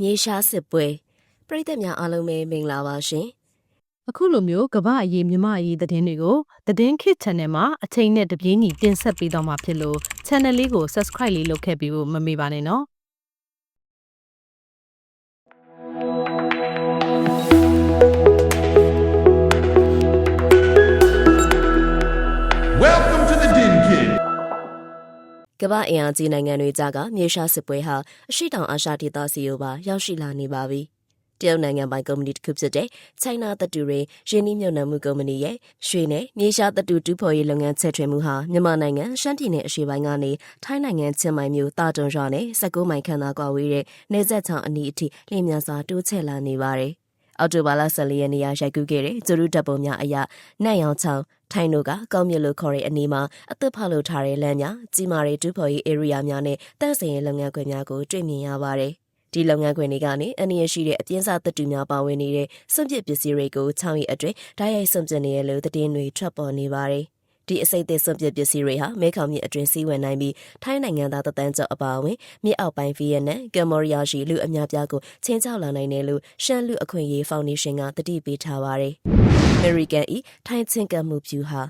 မြေရှားစစ်ပွဲပရိသတ်များအားလုံးပဲမင်္ဂလာပါရှင်အခုလိုမျိုးကမ္ဘာအရေးမြမအရေးသတင်းတွေကိုသတင်းခစ် channel မှာအချိန်နဲ့တပြေးညီတင်ဆက်ပေးတော့မှာဖြစ်လို့ channel လေးကို subscribe လေးလုပ်ခဲ့ပြီးဖို့မမေ့ပါနဲ့နော် ကမ္ဘာအင်အားကြီးနိုင်ငံတွေကြားကမြေရှားစစ်ပွဲဟာအရှိတောင်အာရှဒေသစီကိုပါရောက်ရှိလာနေပါပြီတရုတ်နိုင်ငံပိုင်ကုမ္ပဏီတစ်ခုဖြစ်တဲ့ China သတ္တုတွေရင်းနှီးမြှုပ်နှံမှုကုမ္ပဏီရဲ့ရွှေနဲ့မြေရှားသတ္တုတူးဖော်ရေးလုပ်ငန်းချဲ့ထွင်မှုဟာမြန်မာနိုင်ငံရှမ်းပြည်နယ်အရှေ့ပိုင်းကနေထိုင်းနိုင်ငံချင်းမိုင်မြို့တာတွန်ရွာနဲ့19မိုင်ခန့်သာကွာဝေးတဲ့နေဆက်ချောင်းအနီးအထိလျင်မြန်စွာတိုးချဲ့လာနေပါတယ်။ အော်တိုဘာလ14ရက်နေ့ရရိုက်ကူးခဲ့တဲ့ဇိုရုတပ်ပုံများအရနတ်ရောင်ချောင်းထိုင်းတို့ကကောင်းမြတ်လို့ခေါ်တဲ့အနီးမှာအသက်ဖောက်လို့ထားတဲ့လမ်းများကြီးမားတဲ့ဒူးဖော်ရေး area များနဲ့တန့်စင်ရေးလုပ်ငန်းခွင်များကိုတွေ့မြင်ရပါတယ်။ဒီလုပ်ငန်းခွင်တွေကနေအနည်းရှိတဲ့အပြင်းစားတပ်တူများပါဝင်နေတဲ့စွန့်ပစ်ပစ္စည်းတွေကိုချောင်းရီအတွင်းဓာတ်ရိုက်စွန့်ပစ်နေရလို့သတင်းတွေထွက်ပေါ်နေပါတယ်။ ဒီအစိတ်သက်စွန့်ပစ်ပစ္စည်းတွေဟာမဲခေါင်မြစ်အတွင်းစီးဝင်နိုင်ပြီးထိုင်းနိုင်ငံသားတသန်းကျော်အပါအဝင်မြစ်အောက်ပိုင်းဗီယက်နမ်ကမ်ဘောဒီးယားရှိလူအများပြားကိုချင်းချောက်လာနိုင်တယ်လို့ရှမ်းလူအခွင့်အရေးဖောင်ဒေးရှင်းကတတိပေးထားပါတယ်။ American ဤထိုင်းချင်းကပ်မှုဖြူဟာ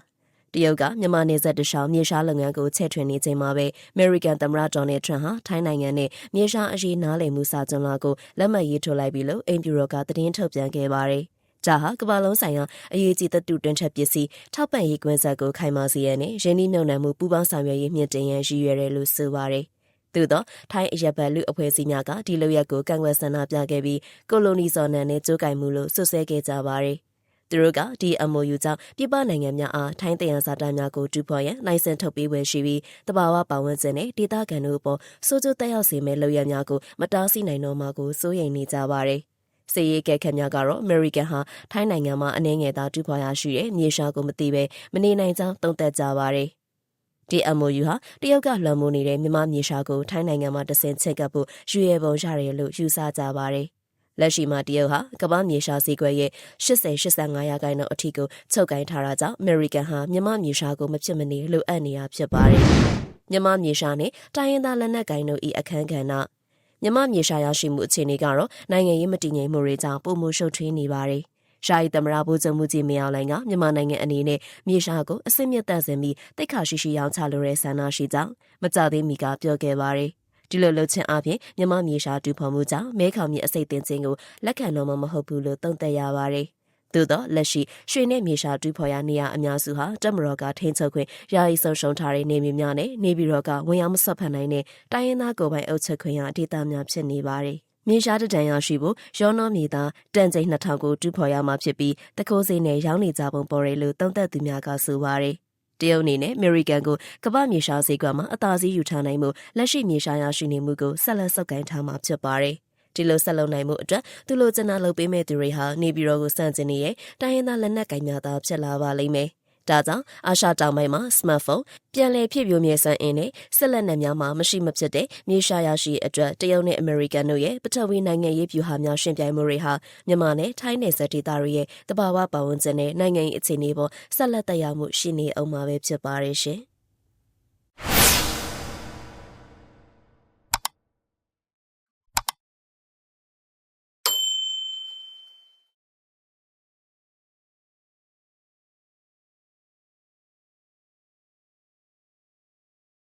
တရုတ်ကမြန်မာနယ်စပ်တလျှောက်မြေရှားလုပ်ငန်းကိုချဲ့ထွင်နေချိန်မှာပဲ American သမ္မတဒေါ်နယ်ထရန့်ဟာထိုင်းနိုင်ငံနဲ့မြေရှားအရေးနားလည်မှုစာချုပ်လာကိုလက်မှတ်ရေးထိုးလိုက်ပြီလို့အိမ်ဖြူတော်ကသတင်းထုတ်ပြန်ခဲ့ပါတယ်။ ဒါဟာကမ္ဘာလုံးဆိုင်ရာအရေးကြီးသတ္တုတွင်းချက်ပစ္စည်းထောက်ပံ့ရေးကွင်းဆက်ကိုခိုင်မာစေရတဲ့ရင်းနှီးမြှုပ်နှံမှုပူးပေါင်းဆောင်ရွက်ရေးမြင့်တင်ရန်ရည်ရွယ်တယ်လို့ဆိုပါတယ်။သို့သောထိုင်းအရက်ဘတ်လူအဖွဲ့အစည်းများကဒီလိုရက်ကိုကန့်ကွက်ဆန္ဒပြခဲ့ပြီးကိုလိုနီဇော်နန်နဲ့ကြိုးကင်မှုလို့ဆွဆွဲခဲ့ကြပါတယ်။သူတို့ကဒီ MOU ကြောင့်ပြည်ပနိုင်ငံများအားထိုင်းတယံစာတမ်းများကိုတူဖော်ရန်နိုင်စင်ထုတ်ပေးဝယ်ရှိပြီးတဘာဝပတ်ဝန်းကျင်နဲ့ဒေသခံတို့အပေါ်စိုးကျိုးတက်ရောက်စေမဲ့လုပ်ရများကိုမတားဆီးနိုင်တော့မှာကိုစိုးရိမ်နေကြပါတယ်။ စီရေးကဲခက်များကတော့ American ဟာထိုင်းနိုင်ငံမှာအနေငယ်သားတူဖော်ရရှိတဲ့မြေရှားကိုမသိပဲမနေနိုင်ကြောင်းသုံးသပ်ကြပါတယ်။ဒီ MOU ဟာတရုတ်ကလွှမ်းမိုးနေတဲ့မြမမြေရှားကိုထိုင်းနိုင်ငံမှာတဆင့်ချက်ကပ်ဖို့ရွေရပုံရတယ်လို့ယူဆကြပါတယ်။လက်ရှိမှာတရုတ်ဟာကမ္ဘာမြေရှားစည်းကွက်ရဲ့80-85ရာခိုင်နှုန်းအထိကိုချုပ်ကိုင်းထားတာကြောင့် American ဟာမြမမြေရှားကိုမဖြစ်မနေလိုအပ်နေတာဖြစ်ပါတယ်။မြမမြေရှားနဲ့တိုင်းရင်းသားလက်နက်ကိုင်တို့ဤအခန်းကဏ္ဍ မြမမြေရှားရရှိမှုအခြေအနေကတော့နိုင်ငံရေးမတည်ငြိမ်မှုတွေကြောင့်ပုံမှုရှုပ်ထွေးနေပါတယ်။ရှားရီသမရဘိုးချုပ်မှုကြီးမင်းအောင်လှိုင်ကမြန်မာနိုင်ငံအနေနဲ့မြေရှားကိုအစစ်မြစ်တန့်စင်ပြီးတိတ်ခါရှိရှိရောင်းချလိုတဲ့ဆန္ဒရှိကြောင်းမကြသေးမီကပြောခဲ့ပါတယ်။ဒီလိုလှုပ်ချင်အပြင်မြန်မာမြေရှားတူဖော်မှုကြောင့်မဲခေါင်မြေအစိတ်တင်ခြင်းကိုလက်ခံတော့မှမဟုတ်ဘူးလို့သုံးသပ်ရပါတယ်။ သို့တော့လက်ရှိရွှေနဲ့မြေရှားတူဖော်ရနေရအများစုဟာတက်မတော်ကထိန်းချုပ်ခွင့်ယာယီဆုံးရှုံးထားတဲ့နေမြေများနဲ့နေပြည်တော်ကဝင်ရောက်မဆက်ဖက်နိုင်တဲ့တိုင်းရင်းသားကိုယ်ပိုင်အုပ်ချုပ်ခွင့်ရဒေသများဖြစ်နေပါတယ်။မြေရှားတဒံရရှိဖို့ရောနောမြေသားတန်ချိန်2000ကိုတူဖော်ရမှာဖြစ်ပြီးတကိုးစိနဲ့ရောင်းနေကြပုံပေါ်ရလို့သုံးသက်သူများကဆိုပါတယ်။တရုတ်အနေနဲ့အမေရိကန်ကိုကမ္ဘာမြေရှားဈေးကွက်မှာအသာစီးယူထားနိုင်မှုလက်ရှိမြေရှားရရှိနေမှုကိုဆက်လက်ဆုပ်ကိုင်ထားမှာဖြစ်ပါတယ်။ ဒီလိုဆက်လုပ်နိုင်မှုအတွက်သူလိုချင်တာလုပ်ပေးမဲ့သူတွေဟာနေပြည်တော်ကိုစန့်ကျင်နေတဲ့တိုင်းရင်းသားလက်နက်ကင်များသာဖြစ်လာပါလိမ့်မယ်။ဒါကြောင့်အာရှတောင်ပိုင်းမှာ smartphone ပြန်လည်ဖြစ်ပြိုမြေစွမ်းအင်းနဲ့ဆက်လက်နက်များမှာမရှိမဖြစ်တဲ့မြေရှားရရှိအတွက်တရုတ်နဲ့အမေရိကန်တို့ရဲ့ပထဝီနိုင်ငံရေးဗျူဟာများရှင်ပြိုင်မှုတွေဟာမြန်မာနဲ့ထိုင်းနယ်စပ်ဒေသတွေရဲ့တဘာဝပတ်ဝန်းကျင်နဲ့နိုင်ငံရေးအခြေအနေပေါ်ဆက်လက်သက်ရောက်မှုရှိနေအောင်မှာပဲဖြစ်ပါရဲ့ရှင်။